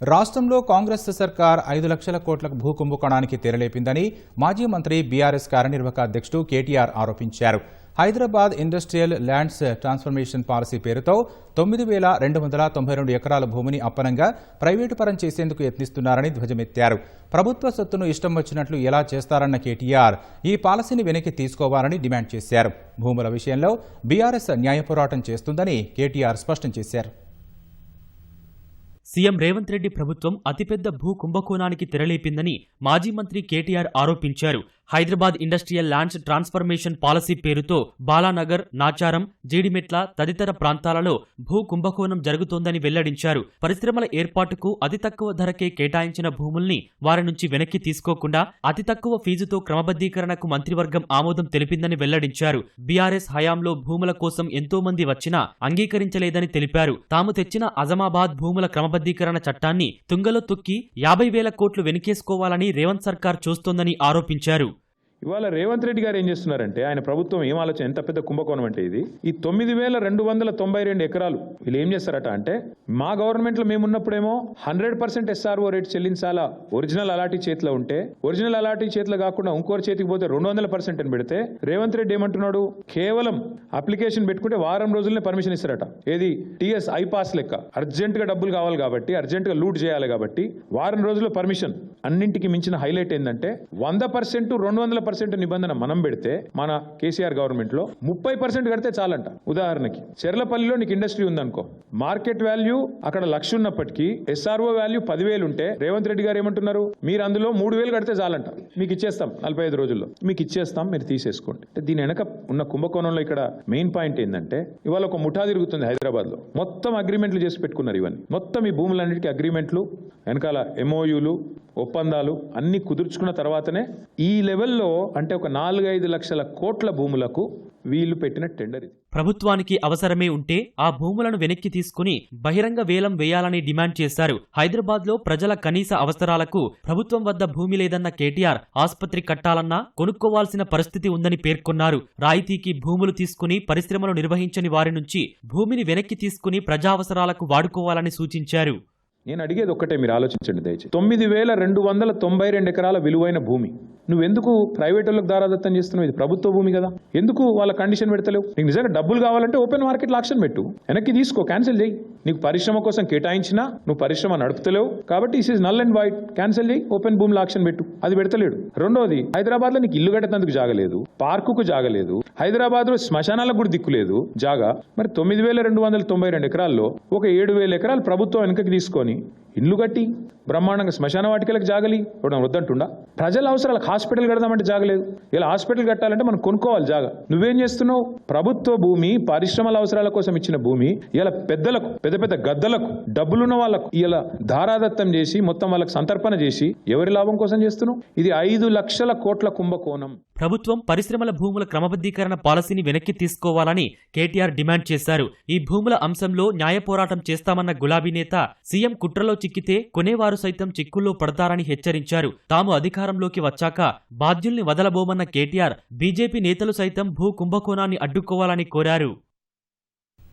రాష్ట్రంలో కాంగ్రెస్ సర్కార్ ఐదు లక్షల కోట్ల భూ కుంభకోణానికి తెరలేపిందని మాజీ మంత్రి బీఆర్ఎస్ కార్యనిర్వాహక అధ్యక్షుడు కేటీఆర్ ఆరోపించారు. Hyderabad industrial lands transformation policy పేరుతో తొమ్మిది వేల రెండు వందల తొంభై రెండు ఎకరాల భూమిని అప్పనంగా ప్రైవేటు పరం చేసేందుకు యత్నిస్తున్నారని ధ్వజమెత్తారు. ప్రభుత్వ సొత్తును ఇష్టం వచ్చినట్లు ఎలా చేస్తారన్న కేటీఆర్ ఈ పాలసీని వెనక్కి తీసుకోవాలని డిమాండ్ చేశారు. భూముల విషయంలో బీఆర్ఎస్ న్యాయ పోరాటం చేస్తుందని కేటీఆర్ స్పష్టం చేశారు. సీఎం రేవంత్ రెడ్డి ప్రభుత్వం అతిపెద్ద భూ కుంభకోణానికి తెరలేపిందని మాజీ మంత్రి కేటీఆర్ ఆరోపించారు. Hyderabad industrial lands transformation policy పేరుతో బాలానగర్ నాచారం జీడిమెట్ల తదితర ప్రాంతాలలో భూ కుంభకోణం జరుగుతోందని వెల్లడించారు. పరిశ్రమల ఏర్పాటుకు అతి తక్కువ ధరకే కేటాయించిన భూముల్ని వారి నుంచి వెనక్కి తీసుకోకుండా అతి తక్కువ ఫీజుతో క్రమబద్ధీకరణకు మంత్రివర్గం ఆమోదం తెలిపిందని వెల్లడించారు. బీఆర్ఎస్ హయాంలో భూముల కోసం ఎంతో మంది వచ్చినా అంగీకరించలేదని తెలిపారు. తాము తెచ్చిన అజమాబాద్ భూముల క్రమబద్ధీకరణ చట్టాన్ని తుంగలో తొక్కి యాభై వేల కోట్లు వెనకేసుకోవాలని రేవంత్ సర్కార్ చూస్తోందని ఆరోపించారు. ఇవాళ రేవంత్ రెడ్డి గారు ఏం చేస్తున్నారంటే ఆయన ప్రభుత్వం ఏం ఆలోచన ఎంత పెద్ద కుంభకోణం అంటే ఇది. ఈ తొమ్మిది వేల రెండు వందల తొంభై రెండు ఎకరాలు వీళ్ళు ఏం చేస్తారట అంటే మా గవర్నమెంట్లో మేమున్నప్పుడేమో హండ్రెడ్ పర్సెంట్ ఎస్ఆర్ఓ రేట్ చెల్లించాలా ఒరిజినల్ అలాటీ చేతిలో ఉంటే ఒరిజినల్ అలాటీ చేతిలో కాకుండా ఇంకోరి చేతికి పోతే రెండు వందల పర్సెంట్ అని పెడితే రేవంత్ రెడ్డి ఏమంటున్నాడు? కేవలం అప్లికేషన్ పెట్టుకుంటే వారం రోజులనే పర్మిషన్ ఇస్తారట. ఏది? టీఎస్ ఐపాస్ లెక్క. అర్జెంట్గా డబ్బులు కావాలి కాబట్టి అర్జెంట్గా లూట్ చేయాలి కాబట్టి వారం రోజుల్లో పర్మిషన్. అన్నింటికి మించిన హైలైట్ ఏంటంటే వంద పర్సెంట్ రెండు వందల పర్సెంట్ నిబంధన మనం పెడితే మన కేసీఆర్ గవర్నమెంట్లో ముప్పై పర్సెంట్ కడితే చాలంట. ఉదాహరణకి చెర్లపల్లిలో నీకు ఇండస్ట్రీ ఉందనుకో. మార్కెట్ వాల్యూ అక్కడ లక్ష ఉన్నప్పటికీ ఎస్ఆర్ఓ వాల్యూ పదివేలు ఉంటే రేవంత్ రెడ్డి గారు ఏమంటున్నారు? మీరు అందులో మూడు వేలు కడితే చాలంట. మీకు ఇచ్చేస్తాం నలభై ఐదు రోజుల్లో. మీకు ఇచ్చేస్తాం మీరు తీసేసుకోండి. దీని వెనక ఉన్న కుంభకోణంలో ఇక్కడ మెయిన్ పాయింట్ ఏంటంటే ఇవాళ ఒక ముఠా తిరుగుతుంది హైదరాబాద్లో మొత్తం అగ్రిమెంట్లు చేసి పెట్టుకున్నారు ఇవన్నీ. మొత్తం ఈ భూములన్నిటికీ అగ్రిమెంట్లు వెనకాల ఎంఓయూలు ఒప్పందాలు అన్ని కుదుర్చుకున్న తర్వాతనే ఈ లెవెల్లో అంటే ఒక నాలుగైదు లక్షల కోట్ల భూములకు వీళ్ళు పెట్టిన టెండర్ ఇది. ప్రభుత్వానికి అవసరమే ఉంటే ఆ భూములను వెనక్కి తీసుకుని బహిరంగ వేలం వేయాలని డిమాండ్ చేశారు. హైదరాబాద్లో ప్రజల కనీస అవసరాలకు ప్రభుత్వం వద్ద భూమి లేదన్న కేటీఆర్ ఆసుపత్రి కట్టాలన్నా కొనుక్కోవాల్సిన పరిస్థితి ఉందని పేర్కొన్నారు. రాయితీకి భూములు తీసుకుని పరిశ్రమలు నిర్వహించని వారి నుంచి భూమిని వెనక్కి తీసుకుని ప్రజా అవసరాలకు వాడుకోవాలని సూచించారు. నేను అడిగేది ఒక్కటే మీరు ఆలోచించండి దయచేసి. తొమ్మిది వేల రెండు వందల తొంభై రెండు ఎకరాల విలువైన భూమి. నువ్వెందుకు ప్రైవేట్ వాళ్ళకి దారాదత్తం చేస్తున్నావు? ఇది ప్రభుత్వ భూమి కదా. ఎందుకు వాళ్ళ కండిషన్ పెడతలేవు? నీకు నిజంగా డబ్బులు కావాలంటే ఓపెన్ మార్కెట్ ఆక్షన్ పెట్టు. వెనక్కి తీసుకో క్యాన్సిల్ చేయి. నీకు పరిశ్రమ కోసం కేటాయించినా నువ్వు పరిశ్రమ నడుపుతలేవు. కాబట్టి is is null and void cancel చేయి ఓపెన్ భూమి ఆక్షన్ పెట్టు. అది పెడతలేడు. రెండోది హైదరాబాద్లో నీకు ఇల్లు కట్టేందుకు జాగలేదు. పార్కుకు జాగలేదు. హైదరాబాద్లో శ్మశానాలకు కూడా దిక్కులేదు. జాగా. మరి తొమ్మిది వేల రెండు వందల తొంభై రెండు ఎకరాల్లో ఒక ఏడు వేల ఎకరాలు ప్రభుత్వం వెనకకి తీసుకొని ఇల్లు కట్టి బ్రహ్మాండంగా శ్మశాన వాటికలకు జాగలి. ఇవ్వడం వద్దంటుండా ప్రజల అవసరాలకు హాస్పిటల్ కడదామంటే జాగలేదు. ఇలా హాస్పిటల్ కట్టాలంటే మనం కొనుక్కోవాలి జాగా. నువ్వేం చేస్తున్నావు? ప్రభుత్వ భూమి పరిశ్రమల అవసరాల కోసం ఇచ్చిన భూమి ఇలా పెద్దలకు పెద్ద పెద్ద గద్దలకు డబ్బులున్న వాళ్ళకు ఇలా ధారాదత్తం చేసి మొత్తం వాళ్ళకి సంతర్పణ చేసి ఎవరి లాభం కోసం చేస్తున్నావు? ఇది ఐదు లక్షల కోట్ల కుంభకోణం. ప్రభుత్వం పరిశ్రమల భూముల క్రమబద్ధీకరణ పాలసీని వెనక్కి తీసుకోవాలని కేటీఆర్ డిమాండ్ చేశారు. ఈ భూముల అంశంలో న్యాయ పోరాటం చేస్తామన్న గులాబీ నేత సీఎం కుట్రలో చిక్కితే కొనేవారు సైతం చిక్కుల్లో పడతారని హెచ్చరించారు. తాము అధికారంలోకి వచ్చాక బాధ్యుల్ని వదలబోమన్న కేటీఆర్ బీజేపీ నేతలు సైతం భూ కుంభకోణాన్ని అడ్డుకోవాలని కోరారు.